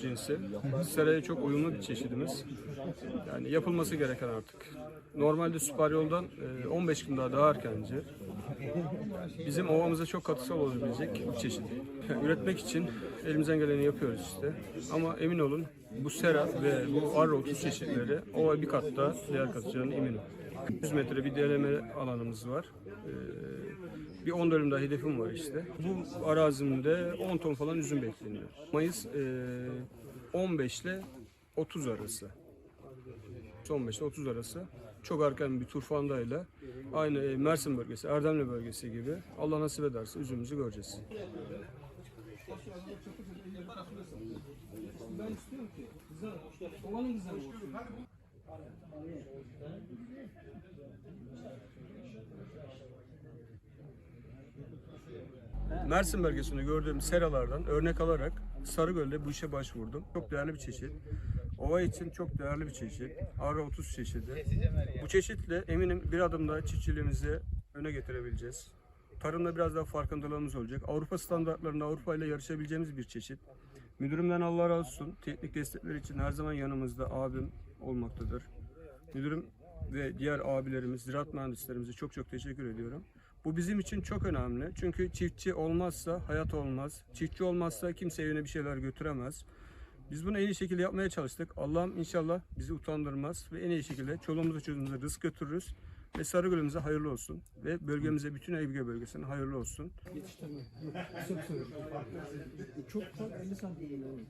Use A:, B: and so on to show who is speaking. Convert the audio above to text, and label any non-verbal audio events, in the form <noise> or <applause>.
A: cinsi. Seraya çok uyumlu bir çeşidimiz. Yani yapılması gereken artık. Normalde süper yoldan e, 15 gün daha daha erkenci. Bizim ovamıza çok katkısal olabilecek bir çeşit. <laughs> Üretmek için elimizden geleni yapıyoruz işte. Ama emin olun bu sera ve bu arro otuz çeşitleri ova bir kat değer katacağına eminim. 100 metre bir deleme alanımız var. Ee, bir 10 dönüm daha hedefim var işte. Bu arazimde 10 ton falan üzüm bekleniyor. Mayıs e, 15 ile 30 arası. 15 ile 30 arası çok erken bir turfandayla aynı e, Mersin bölgesi, Erdemli bölgesi gibi Allah nasip ederse üzümümüzü göreceğiz. Mersin bölgesinde gördüğüm seralardan örnek alarak Sarıgöl'de bu işe başvurdum. Çok değerli bir çeşit. Ova için çok değerli bir çeşit. Ara 30 çeşidi. Bu çeşitle eminim bir adım daha çiftçiliğimizi öne getirebileceğiz. Tarımda biraz daha farkındalığımız olacak. Avrupa standartlarında Avrupa ile yarışabileceğimiz bir çeşit. Müdürümden Allah razı olsun. Teknik destekler için her zaman yanımızda abim olmaktadır. Müdürüm ve diğer abilerimiz, ziraat mühendislerimize çok çok teşekkür ediyorum. Bu bizim için çok önemli. Çünkü çiftçi olmazsa hayat olmaz. Çiftçi olmazsa kimse evine bir şeyler götüremez. Biz bunu en iyi şekilde yapmaya çalıştık. Allah'ım inşallah bizi utandırmaz ve en iyi şekilde çoluğumuza çocuğumuza rızk götürürüz. Ve Sarıgöl'ümüze hayırlı olsun. Ve bölgemize, bütün Ege bölgesine hayırlı olsun.
B: Kısa kısa. Çok çok 50 santim.